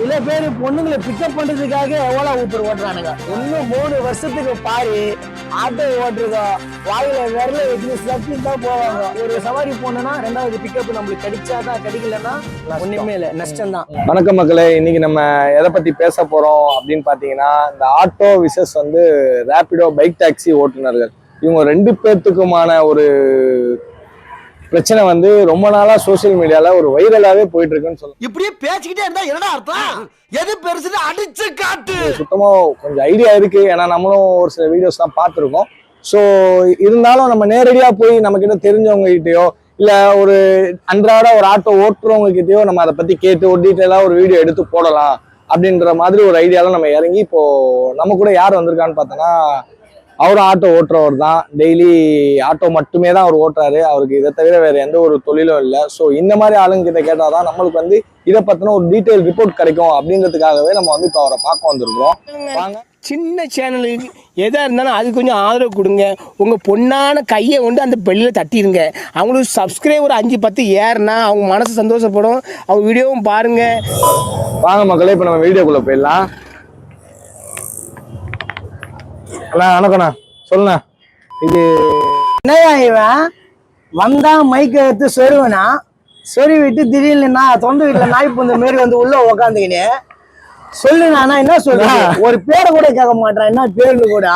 சில பேர் பொண்ணுங்களை பிக்கப் பண்றதுக்காக எவ்வளவு ஊப்பர் ஓட்டுறானுங்க. இன்னும் மூணு வருஷத்துக்கு பாரு ஆட்டோ ஓட்டுறதோ வாயில விரல வச்சு சத்தி தான் போவாங்க. ஒரு சவாரி போனோம்னா ரெண்டாவது பிக்கப் நம்மளுக்கு கிடைச்சாதான் கிடைக்கலன்னா ஒண்ணுமே இல்ல. நஷ்டம் தான். வணக்கம் மக்களே இன்னைக்கு நம்ம எதை பத்தி பேச போறோம் அப்படின்னு பாத்தீங்கன்னா இந்த ஆட்டோ விசஸ் வந்து ரேபிடோ பைக் டாக்ஸி ஓட்டுநர்கள். இவங்க ரெண்டு பேர்த்துக்குமான ஒரு பிரச்சனை வந்து ரொம்ப நாளா சோஷியல் மீடியால ஒரு வைரலாவே போயிட்டு இருக்குன்னு சொல்லலாம். இப்படியே பேசிக்கிட்டே இருந்தா என்னடா அர்த்தம்? எது பெருசுன்னு அடிச்சு காட்டு. சுத்தமா கொஞ்சம் ஐடியா இருக்கு. ஏன்னா நம்மளும் ஒரு சில வீடியோஸ்லாம் பார்த்துருக்கோம். ஸோ இருந்தாலும் நம்ம நேரடியா போய் நம்ம கிட்ட தெரிஞ்சவங்க கிட்டயோ இல்ல ஒரு அன்றாட ஒரு ஆட்டோ ஓட்டுறவங்க கிட்டயோ நம்ம அதை பத்தி கேட்டு ஒரு டீட்டெயிலா ஒரு வீடியோ எடுத்து போடலாம் அப்படின்ற மாதிரி ஒரு ஐடியால நம்ம இறங்கி இப்போ நம்ம கூட யார் வந்திருக்கான்னு பார்த்தோன்னா அவரும் ஆட்டோ ஓட்டுறவர் தான். டெய்லி ஆட்டோ மட்டுமே தான் அவர் ஓட்டுறாரு. அவருக்கு இதை தவிர வேற எந்த ஒரு தொழிலும் இல்லை. ஸோ இந்த மாதிரி ஆளுங்க கிட்ட கேட்டால் தான் நம்மளுக்கு வந்து இதை பத்தின ஒரு டீட்டெயில் ரிப்போர்ட் கிடைக்கும் அப்படின்றதுக்காகவே நம்ம வந்து இப்போ அவரை பார்க்க வந்திருக்கிறோம். வாங்க. சின்ன சேனலுக்கு எதாக இருந்தாலும் அது கொஞ்சம் ஆதரவு கொடுங்க. உங்கள் பொண்ணான கையை கொண்டு அந்த பெல்லில் தட்டிடுங்க. அவங்களுக்கு சப்ஸ்கிரைபர் அஞ்சு பத்து ஏறுனா அவங்க மனசு சந்தோஷப்படும். அவங்க வீடியோவும் பாருங்கள் வாங்க மக்களே இப்போ நம்ம வீடியோக்குள்ள போயிடலாம். அண்ணா வணக்கண்ணா சொல்லுண்ணா. இது என்னையா இவன் வந்தா மைக்க எடுத்து சொருவனா சொருவிட்டு திடீர்னு நான் தொண்டை வீட்டுல நாய் புந்த மாரி வந்து உள்ள உக்காந்துக்கினே சொல்லு நானா என்ன சொல்றேன் ஒரு பேரை கூட கேட்க மாட்டான் என்ன பேருன்னு கூட?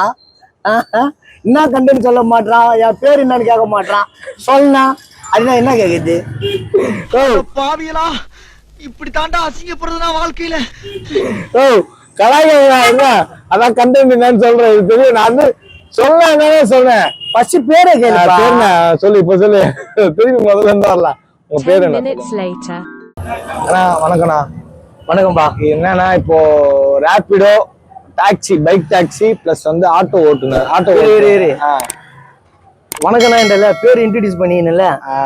ஆஹா. என்ன கண்டுன்னு சொல்ல மாட்டான் என் பேர் என்னன்னு கேட்க மாட்டான் சொல்லுனா அதுனா என்ன கேக்குது? ஓ. பாவியலா இப்படி தாண்டா அசிங்கப்படுறதுனா வாழ்க்கையில. ஓ. கலாய்க்கிறா அதான் கண்டென்ட் என்னன்னு சொல்றேன் இது தெரியும். நான் வந்து என்னன்னே சொல்றேன் ஃபர்ஸ்ட் பேரை என்ன சொல்லு இப்போ சொல்லு. திருப்பி முதல்ல இருந்து வரலாம். உங்க பேர் 10 என்ன. அண்ணா வணக்கண்ணா வணக்கம்பா என்னன்னா இப்போ Rapido taxi bike taxi plus வந்து ஆட்டோ ஓட்டுநர். ஆட்டோ இரு, இரு, இரு. ஆ, வணக்கம்ண்ணா என்கிட்ட பேர் இன்ட்ரடியூஸ் ஆ,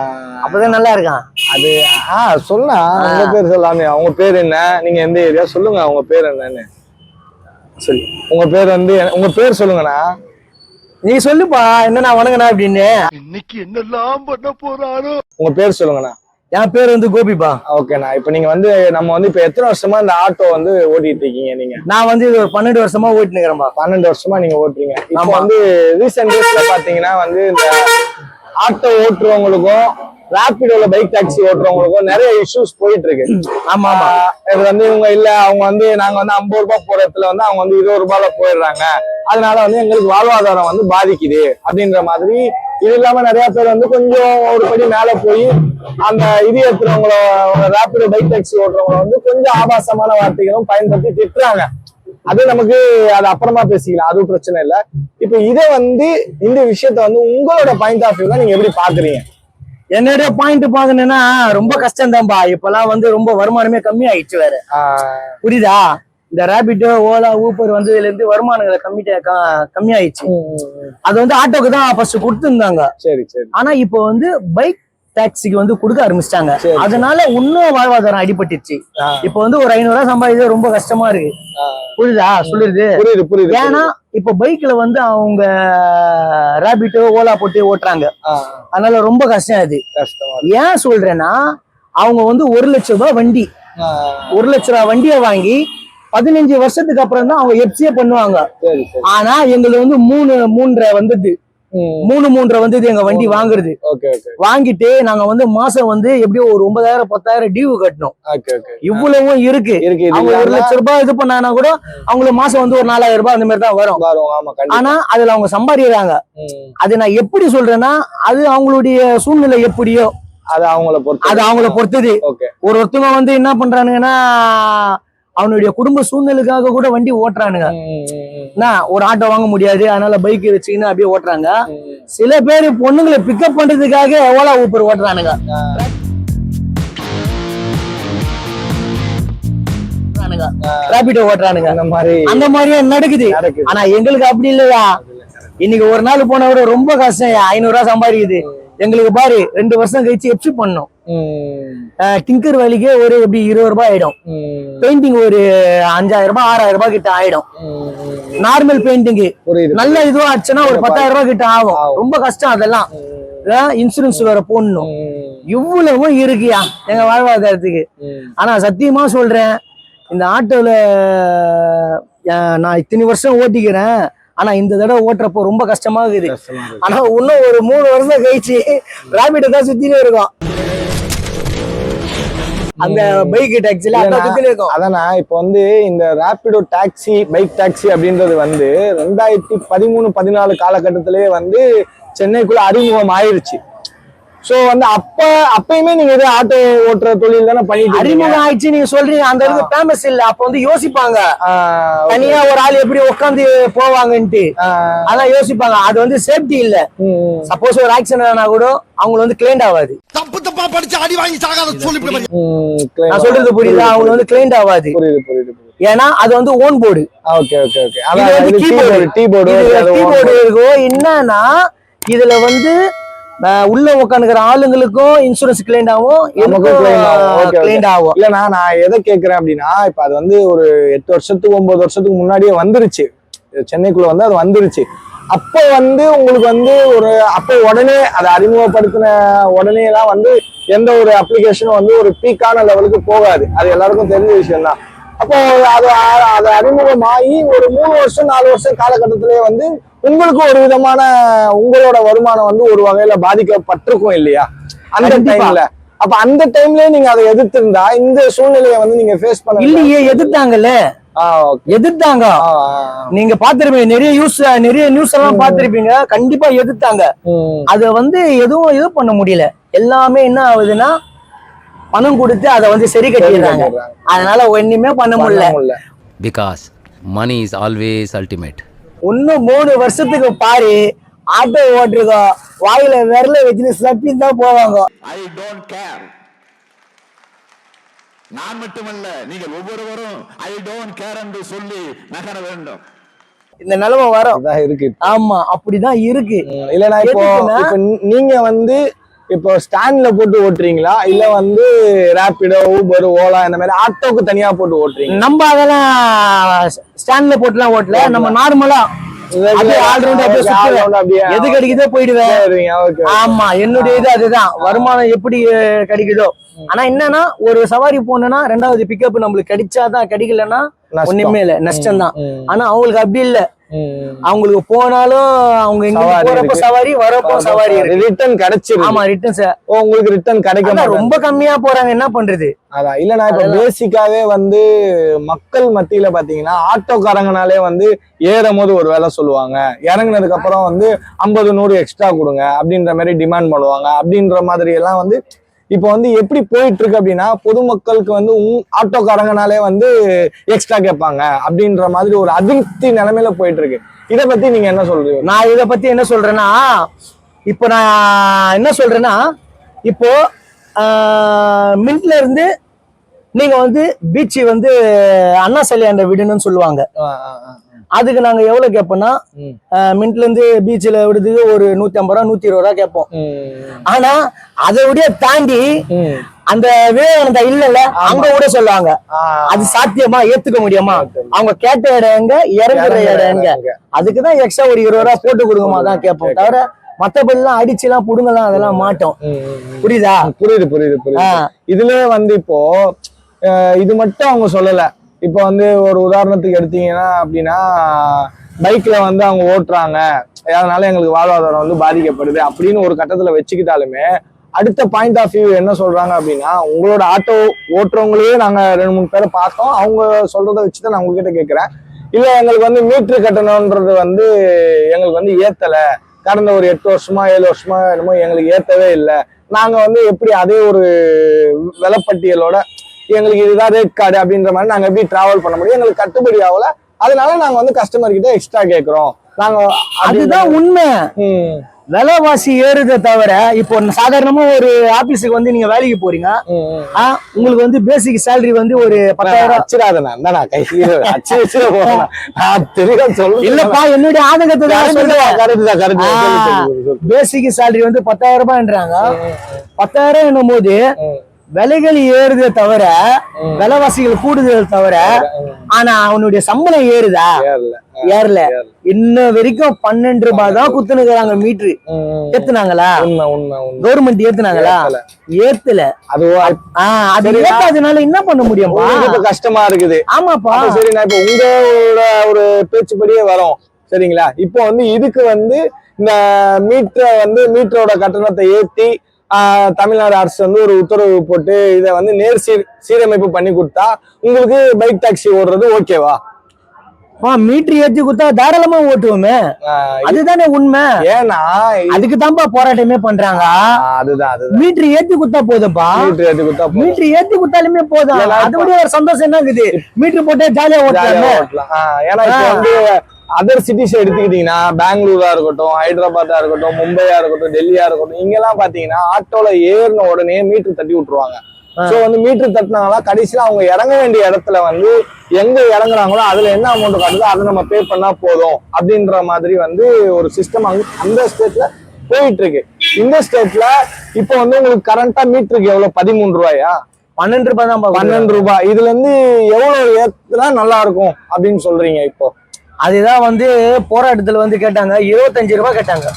அப்பதான் நல்லா இருக்கான். அது ஆ சொல்லலாம் உங்க பேர் சொல்லாமே. அவங்க பேர் என்ன? நீங்க எந்த ஏரியா சொல்லுங்க அவங்க பேர் என்னன்னு. சரி உங்க பேர் வந்து உங்க பேர் சொல்லுங்கண்ணா. நீ சொல்லுப்பா என்னண்ணா வணங்கண்ணா அப்படின்னு. இன்னைக்கு என்னெல்லாம் பண்ண போறாரோ? உங்க பேர் சொல்லுங்கண்ணா. என் பேர் வந்து கோபிப்பா. ஓகேண்ணா இப்போ நீங்க வந்து நம்ம வந்து இப்போ எத்தனை வருஷமா இந்த ஆட்டோ வந்து ஓட்டிட்டு இருக்கீங்க நீங்க? நான் வந்து இது ஒரு பன்னெண்டு வருஷமா ஓட்டிட்டு இருக்கிறேன்பா. பன்னெண்டு வருஷமா நீங்க ஓட்டுறீங்க. ஆமா. வந்து ரீசெண்ட் டேஸ்ல பாத்தீங்கன்னா வந்து இந்த ஆட்டோ ஓட்டுறவங்களுக்கும் ரேபிடோல பைக் டாக்ஸி ஓட்டுறவங்களுக்கும் நிறைய இஷ்யூஸ் போயிட்டு இருக்கு ஆமா. இது வந்து இவங்க இல்ல அவங்க வந்து நாங்க வந்து ஐம்பது ரூபாய் போற இடத்துல வந்து அவங்க வந்து இருபது ரூபாயில போயிடுறாங்க. அதனால வந்து எங்களுக்கு வாழ்வாதாரம் வந்து பாதிக்குது அப்படின்ற மாதிரி. இது இல்லாம நிறைய பேர் வந்து கொஞ்சம் ஒரு படி மேல போய் அந்த இது ஏத்துறவங்கள ரேபிடோ பைக் டாக்ஸி ஓட்டுறவங்கள வந்து கொஞ்சம் ஆபாசமான வார்த்தைகளும் பயன்படுத்தி திட்டுறாங்க. அது நமக்கு அது அப்புறமா பேசிக்கலாம் அதுவும் பிரச்சனை இல்ல. இப்ப இதை வந்து இந்த விஷயத்த வந்து உங்களோட பாயிண்ட் ஆஃப் வியூல நீங்க எப்படி பாக்குறீங்க? என்னுடைய பாயிண்ட் பாக்கணும்னா ரொம்ப கஷ்டம் தான்பா இப்பெல்லாம் வந்து ரொம்ப வருமானமே கம்மி ஆயிடுச்சு வேற புரியுதா? இந்த ரேபிட்டோ ஓலா ஊப்பர் வந்ததுல இருந்து வருமானங்களை கம்மி கம்மி ஆயிடுச்சு அது வந்து ஆட்டோக்கு தான் ஃபர்ஸ்ட் கொடுத்துருந்தாங்க. சரி சரி. ஆனா இப்போ வந்து பைக் டாக்ஸிக்கு வந்து கொடுக்க ஆரம்பிச்சிட்டாங்க. அதனால இன்னும் வாழ்வாதாரம் அடிபட்டுச்சு இப்போ வந்து ஒரு ஐநூறு ரூபாய் சம்பாதிக்கிறது ரொம்ப கஷ்டமா இருக்கு. புரியுதா? சொல்லுது புரியுது புரியுது. ஏன்னா இப்போ பைக்ல வந்து அவங்க ரேபிட்டோ ஓலா போட்டு ஓட்டுறாங்க. அதனால ரொம்ப கஷ்டம் அது. ஏன் சொல்றேன்னா அவங்க வந்து ஒரு லட்சம் ரூபாய் வண்டி. ஒரு லட்ச ரூபாய் வண்டியை வாங்கி பதினஞ்சு வருஷத்துக்கு அப்புறம் தான் அவங்க எப்சியே பண்ணுவாங்க. ஆனா எங்களுக்கு வந்து மூணு மூன்றரை வந்தது. மூணு மூன்றரை வந்தது எங்க வண்டி வாங்குறது. வாங்கிட்டு நாங்க வந்து மாசம் வந்து எப்படியோ ஒரு ஒன்பதாயிரம் பத்தாயிரம் டியூ கட்டணும் இவ்வளவும் இருக்கு. இது அவங்க ஒரு இல்லாம லட்ச ரூபாய் இது பண்ணானா கூட அவங்களுக்கு மாசம் வந்து ஒரு நாலாயிரம் ரூபாய் அந்த மாதிரி தான் வரும். ஆனா அதுல அவங்க சம்பாதிக்கிறாங்க. அது நான் எப்படி சொல்றேன்னா அது அவங்களுடைய சூழ்நிலை எப்படியோ. அது அவங்கள பொறுத்து அது அவங்கள பொறுத்தது. ஒரு ஒருத்தவங்க வந்து என்ன பண்றானுங்கன்னா அவனுடைய குடும்ப சூழ்நிலைக்காக கூட வண்டி ஓட்டுறானுங்க. என்ன ஒரு ஆட்டோ வாங்க முடியாது அதனால பைக் வச்சுக்கின்னு அப்படியே ஓட்டுறாங்க. சில பேர் பொண்ணுங்களை பிக்கப் பண்றதுக்காக ஓலா ஊப்பர் ஓட்டுறானுங்க. ரேபிடோ ஓட்டுறானுங்க. அந்த மாதிரி அந்த மாதிரியே நடக்குது. ஆனா எங்களுக்கு அப்படி இல்லையா? இன்னைக்கு ஒரு நாள் போன விட ரொம்ப கஷ்டம் ஐநூறு ரூபாய் சம்பாதிக்குது. எங்களுக்கு பாரு ரெண்டு வருஷம் கழிச்சு எப்சி பண்ணோம். டிங்கர் வேலைக்கே ஒரு எப்படி இருபது ரூபாய் ஆயிடும். பெயிண்டிங் ஒரு அஞ்சாயிரம் ரூபாய் ஆறாயிரம் ரூபாய் கிட்ட ஆயிடும். நார்மல் பெயிண்டிங் நல்ல இதுவா ஆச்சுன்னா ஒரு பத்தாயிரம் ரூபாய் கிட்ட ஆகும். ரொம்ப கஷ்டம் அதெல்லாம். இன்சூரன்ஸ் வேற போடணும். இவ்வளவும் இருக்குயா எங்க வாழ்வாதாரத்துக்கு. ஆனா சத்தியமா சொல்றேன் இந்த ஆட்டோல நான் இத்தனை வருஷம் ஓட்டிக்கிறேன். ஆனா இந்த தடவை ஓட்டுறப்போ ரொம்ப கஷ்டமா இருக்குது. ஆனா இன்னும் ஒரு மூணு வருஷம் கழிச்சு ராபிட் தான் சுத்தினே இருக்கும். அந்த பைக் டாக்ஸில இருக்கும். அதானா இப்போ வந்து இந்த ரேபிடோ டாக்ஸி பைக் டாக்ஸி அப்படின்றது வந்து ரெண்டாயிரத்தி பதிமூணு பதினாலு காலகட்டத்திலேயே வந்து சென்னைக்குள்ள அறிமுகம் ஆயிருச்சு சோ வந்து அப்ப அப்பயுமே நீங்க இதே ஆட்டோ ஓட்டுற தொழில் தானே பண்ணிட்டு. அறிமுகம் ஆயிடுச்சு நீங்க சொல்றீங்க. அந்த அளவுக்கு ஃபேமஸ் இல்ல. அப்ப வந்து யோசிப்பாங்க. தனியா ஒரு ஆள் எப்படி உட்காந்து போவாங்கன்ட்டு. அதான் யோசிப்பாங்க. அது வந்து சேஃப்டி இல்ல. சப்போஸ் ஒரு ஆக்சிடென்ட் ஆனா கூட அவங்களுக்கு வந்து கிளைண்ட் ஆகாது தப்பு தப்பா படிச்சு அடி வாங்கி சாகாத clear. நான் சொல்றது புரியுதா? அவங்க வந்து கிளைண்ட் ஆகாது புரியுது புரியுது ஏன்னா அது வந்து on board okay okay okay. இது அதான் வந்து கீபோர்டு கீபோர்டு இருக்கும் என்னன்னா இதுல வந்து உள்ள உட்காந்துக்கிற ஆளுங்களுக்கும் இன்சூரன்ஸ் கிளைண்ட் ஆகும் okay. கிளைண்ட் ஆகும். இல்லண்ணா நான் எதை கேக்குறேன் அப்படின்னா இப்ப அது வந்து ஒரு எட்டு வருஷத்துக்கு ஒன்பது வருஷத்துக்கு முன்னாடியே வந்துருச்சு. சென்னைக்குள்ள வந்து அது வந்துருச்சு. அப்போ வந்து உங்களுக்கு வந்து ஒரு அப்போ உடனே அதை அறிமுகப்படுத்தின உடனே எல்லாம் வந்து எந்த ஒரு அப்ளிகேஷனும் வந்து ஒரு பீக்கான லெவலுக்கு போகாது. அது எல்லாருக்கும் தெரிஞ்ச விஷயம் தான் அப்போ அது அது அறிமுகமாகி ஒரு மூணு வருஷம் நாலு வருஷம் காலகட்டத்திலேயே வந்து உங்களுக்கு ஒரு விதமான உங்களோட வருமானம் வந்து ஒரு வகையில பாதிக்கப்பட்டிருக்கும் இல்லையா? அந்த. டைம்ல அப்ப அந்த டைம்லயே நீங்க அதை எதிர்த்திருந்தா இந்த சூழ்நிலையை வந்து நீங்க ஃபேஸ் பண்ண இல்லையே எதிர்த்தாங்கல்ல. எதிர்த்தாங்க. நீங்க பாத்திருப்பீங்க நிறைய நியூஸ் நிறைய நியூஸ் எல்லாம் பாத்திருப்பீங்க கண்டிப்பா எதிர்த்தாங்க. அத வந்து எதுவும் இது பண்ண முடியல. எல்லாமே என்ன ஆகுதுன்னா பணம் கொடுத்து அதை வந்து சரி கட்டிடுறாங்க. அதனால ஒண்ணுமே பண்ண முடியல. Because money is always ultimate. இன்னும் மூணு வருஷத்துக்கு பாரு ஆட்டோ ஓட்டுருக்கோம் வாயில விரல வச்சுட்டு சப்பி தான் போவாங்க. ஐ டோன்ட் கேர் நான் மட்டுமல்ல நீங்கள் ஒவ்வொருவரும் ஐ டோன்ட் கேர் என்று சொல்லி நகர வேண்டும். இந்த நிலைமை வரும். இருக்கு. ஆமா அப்படிதான் இருக்கு. ம், இல்லைன்னா இப்போ நீங்க வந்து இப்போ ஸ்டாண்ட்ல போட்டு ஓட்டுறீங்களா? இல்ல வந்து ரேபிடோ ஊபர் ஓலா இந்த மாதிரி ஆட்டோக்கு தனியா போட்டு ஓட்டுறீங்க நம்ம அதெல்லாம் ஸ்டாண்ட்ல போட்டுலாம் ஓட்டல. நம்ம நார்மலா. எது கிடைக்குதோ போயிடுவேன். ஆமா என்னுடைய இது அதுதான். வருமானம் எப்படி கிடைக்குதோ. ஆனா என்னன்னா ஒரு சவாரி போனோம்னா ரெண்டாவது பிக்கப் நம்மளுக்கு கிடைச்சாதான் கிடைக்கலன்னா. ஒண்ணுமே இல்ல. நஷ்டம் தான் ஆனா அவங்களுக்கு அப்படி இல்ல. அவங்களுக்கு போனாலும் அவங்க எங்க போறப்போ. சவாரி வரப்போ சவாரி. ரிட்டர்ன் கிடைச்சிருது. ஆமா ரிட்டர்ன்ஸ் ஓ, உங்களுக்கு ரிட்டர்ன் கிடைக்க. ரொம்ப கம்மியா போறாங்க. என்ன பண்றது? அதான். இல்ல நான் இப்ப பேசிக்காவே வந்து மக்கள் மத்தியில பாத்தீங்கன்னா ஆட்டோக்காரங்கனாலே வந்து ஏறும் போது ஒரு வேலை சொல்லுவாங்க. இறங்குனதுக்கு அப்புறம் வந்து ஐம்பது நூறு எக்ஸ்ட்ரா கொடுங்க அப்படின்ற மாதிரி டிமாண்ட் பண்ணுவாங்க. அப்படின்ற மாதிரி எல்லாம் வந்து இப்போ வந்து எப்படி போயிட்டு இருக்கு அப்படின்னா பொதுமக்களுக்கு வந்து உங் ஆட்டோக்காரங்கனாலே வந்து எக்ஸ்ட்ரா கேட்பாங்க அப்படின்ற மாதிரி ஒரு அதிருப்தி நிலைமையில போயிட்டு இருக்கு இத பத்தி நீங்க என்ன சொல்றீங்க? நான் இத பத்தி என்ன சொல்றேன்னா இப்போ நான் என்ன சொல்றேன்னா இப்போ மின்ட்ல இருந்து நீங்க வந்து பீச் வந்து அண்ணா சிலையாண்ட விடணும்னு சொல்லுவாங்க. அதுக்கு நாங்க எவ்வளவு கேட்போம்னா. மின்ட்ல இருந்து பீச்ல விடுறதுக்கு ஒரு நூத்தி ஐம்பது ரூபா நூத்தி இருபது ரூபா கேட்போம் ஆனா அதை விட தாண்டி அந்த விவேகானந்தா இல்லல்ல அங்க கூட சொல்லுவாங்க. அது சாத்தியமா ஏத்துக்க முடியுமா? அவங்க கேட்ட இடம் எங்க இறங்குற இடம் எங்க அதுக்குதான் எக்ஸ்ட்ரா ஒரு இருபது ரூபா போட்டு கொடுங்கம்மா தான் கேட்போம் தவிர மத்தபடி எல்லாம் அடிச்சு எல்லாம் புடுங்கலாம். அதெல்லாம் மாட்டோம் புரியுதா? புரியுது புரியுது புரியுது. இதுல வந்து இப்போ இது மட்டும் அவங்க சொல்லல. இப்போ வந்து ஒரு உதாரணத்துக்கு எடுத்தீங்கன்னா அப்படின்னா பைக்ல வந்து அவங்க ஓட்டுறாங்க. அதனால எங்களுக்கு வாழ்வாதாரம் வந்து பாதிக்கப்படுது அப்படின்னு ஒரு கட்டத்துல வச்சுக்கிட்டாலுமே அடுத்த பாயிண்ட் ஆஃப் வியூ என்ன சொல்றாங்க அப்படின்னா உங்களோட ஆட்டோ ஓட்டுறவங்களே நாங்க ரெண்டு மூணு பேரை பார்த்தோம். அவங்க சொல்றதை வச்சுதான் நான் உங்ககிட்ட கேட்கிறேன் இல்ல எங்களுக்கு வந்து மீட்ரு கட்டணம்ன்றது வந்து எங்களுக்கு வந்து ஏத்தல. கடந்த ஒரு எட்டு வருஷமா ஏழு வருஷமா என்னமோ எங்களுக்கு ஏத்தவே இல்லை. நாங்க வந்து எப்படி அதே ஒரு விலைப்பட்டியலோட எங்களுக்கு இதுதான் ரேட் கார்டு அப்படின்ற மாதிரி நாங்க எப்படி டிராவல் பண்ண முடியும்? எங்களுக்கு கட்டுப்படி ஆகல. அதனால நாங்க வந்து கஸ்டமர் கிட்ட எக்ஸ்ட்ரா கேக்குறோம். நாங்க அதுதான் உண்மை. விலைவாசி ஏறுதே தவிர இப்போ சாதாரணமா ஒரு ஆபீஸுக்கு வந்து நீங்க வேலைக்கு போறீங்க. உங்களுக்கு வந்து பேசிக் சேலரி வந்து ஒரு பத்தாயிரம் அச்சிராதண்ணா இந்தாண்ணா, கை அச்சு வச்சு போறேன் நான் தெளிவா சொல்லுங்க இல்லப்பா என்னுடைய ஆதங்கத்தை தான் சொல்றேன். கரெக்ட் தான் கரெக்ட் ஆ. சொல்லு, சொல்லு, சொல்லு. பேசிக் சேலரி வந்து பத்தாயிரம் ரூபாய்ன்றாங்க பத்தாயிரம் என்னும் போது. விலைகள் ஏறுதே தவிர விலைவாசிகள் கூடுதல் தவிர ஆனா அவனுடைய சம்பளம் ஏறுதா? ஏறல. இன்ன வரைக்கும் பன்னெண்டு ரூபாய் தான் குத்துனுக்குறாங்க மீட்ரு. ஏத்துனாங்களா? கவர்மெண்ட் ஏத்துனாங்களா? ஏத்தல. அது அது. ஏத்தாதனால என்ன பண்ண இப்ப கஷ்டமா இருக்குது. ஆமாப்பா. சரி நான் இப்ப உங்களோட ஒரு பேச்சுப்படியே வரோம். சரிங்களா? இப்போ வந்து இதுக்கு வந்து இந்த மீட்டரை வந்து மீட்டரோட கட்டணத்தை ஏத்தி தமிழ்நாடு அரசு வந்து ஒரு உத்தரவு போட்டு இதை வந்து நேர் சீர் சீரமைப்பு பண்ணி கொடுத்தா உங்களுக்கு பைக் டாக்ஸி ஓடுறது ஓகேவா மீட்டர் ஏத்தி கொடுத்தா தாராளமா ஓட்டுவோமே. அதுதானே உண்மை. ஏன்னா அதுக்கு தான்ப்பா போராட்டமே பண்றாங்க. அதுதான் அதுதான். மீட்டர் ஏத்தி கொடுத்தா போதும்பா. மீட்டர் ஏத்தி கொடுத்தா. மீட்டர் ஏத்தி கொடுத்தாலுமே போதும். அது விட ஒரு சந்தோஷம் என்ன இருக்குது மீட்டர் போட்டு ஜாலியா ஓட்டலாமே. ஏன்னா அதர் சிட்டிஸ் எடுத்துக்கிட்டீங்கன்னா பெங்களூரா இருக்கட்டும் ஹைதராபாத்தா இருக்கட்டும் மும்பையா இருக்கட்டும் டெல்லியா இருக்கட்டும் இங்கெல்லாம் பாத்தீங்கன்னா ஆட்டோல ஏறின உடனே மீட்டர் தட்டி விட்டுருவாங்க. சோ வந்து மீட்டர் தட்டினாங்களா கடைசியில அவங்க இறங்க வேண்டிய இடத்துல வந்து எங்க இறங்குறாங்களோ அதுல என்ன அமௌண்ட் காட்டுதோ அதை நம்ம பே பண்ணா போதும் அப்படின்ற மாதிரி வந்து ஒரு சிஸ்டம் அங்க அந்த ஸ்டேட்ல போயிட்டு இருக்கு இந்த ஸ்டேட்ல இப்போ வந்து உங்களுக்கு கரண்டா மீட்டருக்கு எவ்வளவு? பதிமூணு ரூபாயா? பன்னெண்டு ரூபாய் தான் பன்னெண்டு ரூபாய். இதுல இருந்து எவ்வளவு ஏத்துனா நல்லா இருக்கும் அப்படின்னு சொல்றீங்க இப்போ. அதுதான் வந்து போராட்டத்துல வந்து கேட்டாங்க இருபத்தஞ்சு ரூபாய் கேட்டாங்க.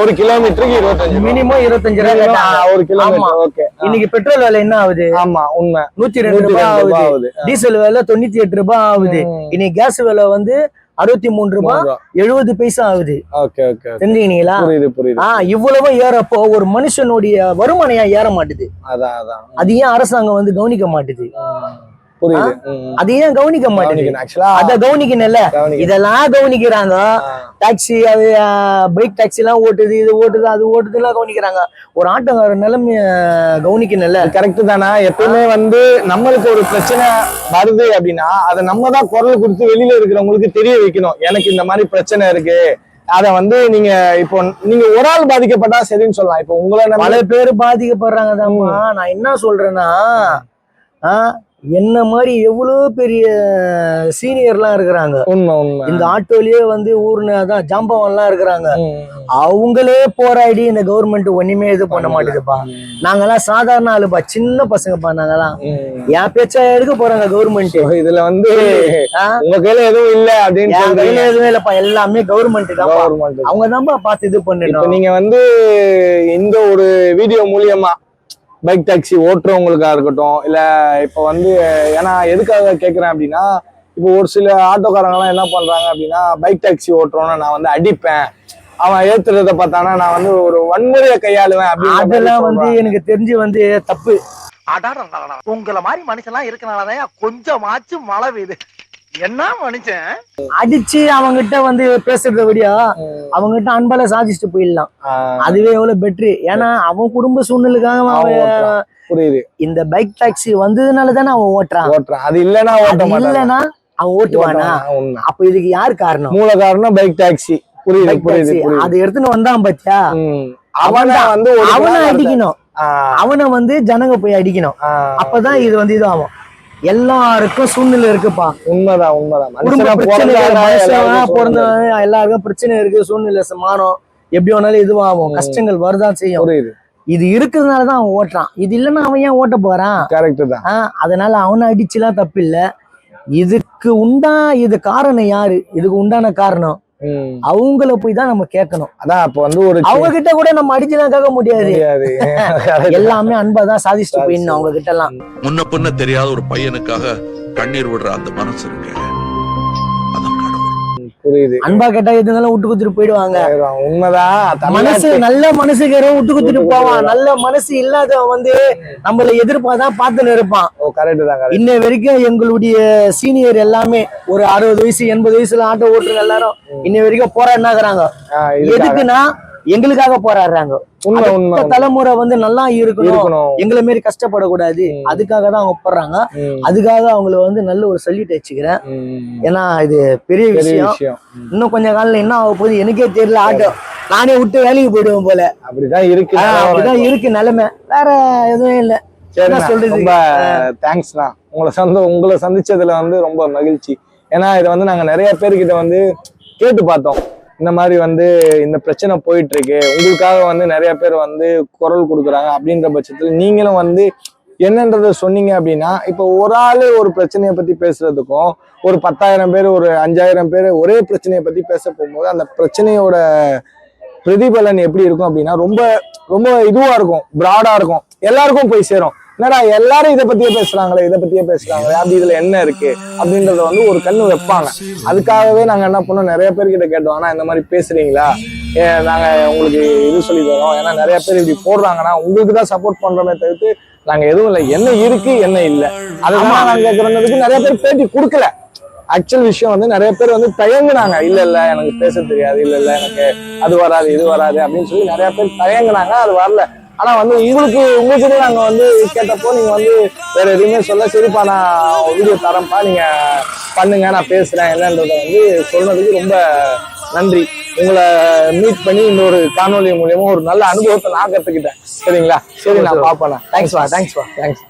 ஒரு கிலோமீட்டருக்கு இருபத்தஞ்சு மினிமம் இருபத்தஞ்சு ரூபாய் கேட்டாங்க ஒரு. Kilometre okay. இன்னைக்கு பெட்ரோல் விலை என்ன ஆகுது? ஆமா உண்மை. நூத்தி ரெண்டு ரூபாய் ஆகுது. டீசல் விலை தொண்ணூத்தி எட்டு ரூபாய் ஆகுது. இன்னைக்கு கேஸ் விலை வந்து அறுபத்தி மூணு ரூபாய் எழுபது பைசா ஆகுது. தெரிஞ்சுக்கினீங்களா ஆஹ் இவ்வளவு ஏறப்போ ஒரு மனுஷனுடைய வருமானம் ஏன் ஏற மாட்டுது? அதான் அதான். அது ஏன் அரசாங்கம் வந்து கவனிக்க மாட்டுது? புரியுது. அது ஏன் கவனிக்க கவனிக்கணும். Actually, அத கவனிக்கணும்ல. கவனிக்கணும். இதெல்லாம் கவனிக்கிறாங்க. டாக்ஸி அது பைக் டாக்ஸி எல்லாம் ஓட்டுது இது ஓட்டுது அது ஓட்டுது எல்லாம் கவனிக்கிறாங்க. ஒரு ஆட்டோக்கார நிலைமைய கவனிக்கணும்ல. கரெக்ட் தானே? எப்பயுமே வந்து நம்மளுக்கு ஒரு பிரச்சனை வருது அப்படின்னா அதை நம்ம தான் குரல் கொடுத்து வெளியில இருக்கிறவங்களுக்கு தெரிய வைக்கணும். எனக்கு இந்த மாதிரி பிரச்சனை இருக்கு. அத வந்து நீங்க இப்போ நீங்க ஒரு ஆள் பாதிக்கப்பட்டா சரின்னு சொல்லலாம். இப்போ உங்களை பல பேர் பாதிக்கப்படுறாங்க நான் என்ன சொல்றேன்னா என்ன மாதிரி எவ்வளவு பெரிய சீனியர்லாம் இருக்கிறாங்க. இந்த ஆட்டோலயே வந்து ஊர்னு அதான் ஜாம்பவன்லாம் இருக்கிறாங்க. அவங்களே போராடி இந்த கவர்மெண்ட் ஒண்ணுமே இது பண்ண மாட்டேதுப்பா நாங்கெல்லாம் சாதாரண ஆளுப்பா சின்ன பசங்கப்பா நாங்கெல்லாம். என் பேச்சா எடுக்க போறாங்க கவர்மெண்ட் இதுல வந்து உங்க கையில எதுவும் இல்ல அப்படின்னு கையில எதுவுமே இல்லப்பா எல்லாமே கவர்மெண்ட் தான். அவங்க தான்ப்பா பார்த்து இது பண்ணணும். நீங்க வந்து இந்த ஒரு வீடியோ மூலியமா பைக் டாக்ஸி ஓட்டுறவங்களுக்கா இருக்கட்டும் இல்ல இப்ப வந்து ஏன்னா எதுக்காக கேக்குறேன் அப்படின்னா இப்போ ஒரு சில ஆட்டோக்காரங்க எல்லாம் என்ன பண்றாங்க அப்படின்னா பைக் டாக்ஸி ஓட்டுறோம்னா நான் வந்து அடிப்பேன். அவன் ஏத்துறத பார்த்தானா நான் வந்து ஒரு வன்முறையை கையாளுவேன் அப்படின்னு அதெல்லாம் வந்து எனக்கு தெரிஞ்சு வந்து தப்பு. அடாடா உங்களை மாதிரி மனுஷன்லாம் இருக்கனாலதான் கொஞ்சமாச்சும் மழை பெய்யுது என்ன மனுஷன்? அடிச்சு அவங்கிட்ட வந்து பேசுறத விடியா அவங்ககிட்ட அன்பால சாதிச்சுட்டு போயிடலாம். அதுவே எவ்வளவு பெட்ரு. ஏன்னா அவன் குடும்ப சூழ்நிலைக்காக அவன் புரியுது. இந்த பைக் டாக்ஸி வந்ததுனால தானே அவன் ஓட்டுறான். ஓட்டுறேன். அது இல்லைன்னா இல்லைன்னா அவன் ஓட்டுவானா? அப்ப இதுக்கு யார் காரணம்? மூல காரணம் பைக் டாக்ஸி. புரியுது புரியுது அது எடுத்துன்னு வந்தான் பாத்தியா. அவனை வந்து அவனை அடிக்கணும். அவனை வந்து ஜனங்க போய் அடிக்கணும். அப்பதான் இது வந்து இது ஆகும் எல்லாருக்கும் சூழ்நிலை இருக்குப்பா. உண்மைதான் உண்மைதான். மனுஷனா எல்லாருக்கும் பிரச்சனை இருக்கு சூழ்நிலை மாறும். எப்படி வேணாலும் இதுவாகும். கஷ்டங்கள் வருதான் செய்யும். புரியுது. இது இருக்கிறதுனால தான் அவன் ஓட்டுறான். இது இல்லைன்னா அவன் ஏன் ஓட்ட போறான்? கரெக்ட் தான். அதனால அவனை அடிச்சுலாம் தப்பு இல்ல இதுக்கு உண்டா இது காரணம் யாரு? இதுக்கு உண்டான காரணம். அவங்கள போய் தான் நம்ம கேட்கணும். அதான் அப்ப வந்து ஒரு அவங்க கிட்ட கூட நம்ம அடிச்சுலாம் கேட்க முடியாது. எல்லாமே அன்பா தான் சாதிச்சுட்டு போயிடணும் அவங்க கிட்ட எல்லாம் முன்ன பின்ன தெரியாத ஒரு பையனுக்காக கண்ணீர் விடுற அந்த மனசு இருக்கு. புரியுது. அன்பா கேட்டா எதுனாலும் விட்டு கொடுத்துட்டு போயிடுவாங்க. உண்மைதான். மனசு நல்ல மனசுக்கிறவன் விட்டு கொடுத்துட்டு போவான். நல்ல மனசு இல்லாதவன் வந்து நம்மள எதிர்ப்பாதான் பார்த்துன்னு இருப்பான். ஓ கரெக்ட் தான். இன்ன வரைக்கும் எங்களுடைய சீனியர் எல்லாமே ஒரு அறுபது வயசு எண்பது வயசுல ஆட்டோ ஓட்டுற எல்லாரும் இன்ன வரைக்கும் போராடினாக்குறாங்க. எதுக்குன்னா எங்களுக்காக போராடுறாங்க. உண்மை தலைமுறை வந்து நல்லா இருக்கணும். எங்களை மாரி கஷ்டப்படக்கூடாது. அதுக்காக தான் அவங்க போடுறாங்க. அதுக்காக அவங்கள வந்து நல்ல ஒரு சல்யூட் வச்சுக்கிறேன். ஏன்னா இது பெரிய விஷயம். இன்னும் கொஞ்ச காலம் என்ன ஆக போகுது எனக்கே தெரியல. ஆட்டோ. நானே விட்டு வேலைக்கு போயிடுவேன் போல. அப்படிதான் இருக்கு அப்படிதான் இருக்கு நிலைமை. வேற எதுவும் இல்ல? ரொம்ப தேங்க்ஸ்ண்ணா உங்களை சந்த உங்களை சந்திச்சதுல வந்து ரொம்ப மகிழ்ச்சி. ஏன்னா இதை வந்து நாங்க நிறைய பேர்கிட்ட வந்து கேட்டு பார்த்தோம். இந்த மாதிரி வந்து இந்த பிரச்சனை போயிட்டு இருக்கு உங்களுக்காக வந்து நிறைய பேர் வந்து குரல் கொடுக்குறாங்க அப்படின்ற பட்சத்தில் நீங்களும் வந்து என்னன்றத சொன்னீங்க அப்படின்னா இப்போ ஒரு ஆள் ஒரு பிரச்சனையை பற்றி பேசுறதுக்கும் ஒரு பத்தாயிரம் பேர் ஒரு அஞ்சாயிரம் பேர் ஒரே பிரச்சனையை பற்றி பேச போகும்போது அந்த பிரச்சனையோட பிரதிபலன் எப்படி இருக்கும் அப்படின்னா ரொம்ப ரொம்ப இதுவாக இருக்கும் ப்ராடாக இருக்கும். எல்லாருக்கும் போய் சேரும். என்னடா எல்லாரும் இதை பத்தியே பேசுறாங்களே இதை பத்தியே பேசுறாங்களே அப்படி இதுல என்ன இருக்கு அப்படின்றத வந்து ஒரு கண்ணு வைப்பாங்க. அதுக்காகவே நாங்க என்ன பண்ணோம் நிறைய பேர்கிட்ட கேட்டோம் ஆனா இந்த மாதிரி பேசுறீங்களா? நாங்க உங்களுக்கு இது சொல்லி தரோம். ஏன்னா நிறைய பேர் இப்படி போடுறாங்கன்னா உங்களுக்கு தான் சப்போர்ட் பண்றோமே தவிர்த்து நாங்க எதுவும் இல்லை. என்ன இருக்கு என்ன இல்லை. அதுதான் நாங்க கேட்கறதுக்கு நிறைய பேர் பேட்டி கொடுக்கல. ஆக்சுவல் விஷயம் வந்து நிறைய பேர் வந்து தயங்குனாங்க. இல்ல இல்ல எனக்கு பேச தெரியாது. இல்ல இல்ல எனக்கு அது வராது இது வராது அப்படின்னு சொல்லி நிறைய பேர் தயங்குனாங்க. அது வரல. ஆனா வந்து உங்களுக்கு உங்ககிட்ட நாங்க வந்து கேட்டப்போ நீங்க வந்து வேற எதுவுமே சொல்ல சரிப்பா நான் வீடியோ தரேன்ப்பா நீங்க பண்ணுங்க நான் பேசுறேன் என்னன்றத வந்து சொன்னதுக்கு ரொம்ப நன்றி. உங்களை மீட் பண்ணி இந்த ஒரு காணொலி மூலியமா ஒரு நல்ல அனுபவத்தை நான் கத்துக்கிட்டேன். சரிங்களா? சரி நான் பாப்பேன் தேங்க்ஸ்ப்பா தேங்க்ஸ்ப்பா தேங்க்ஸ்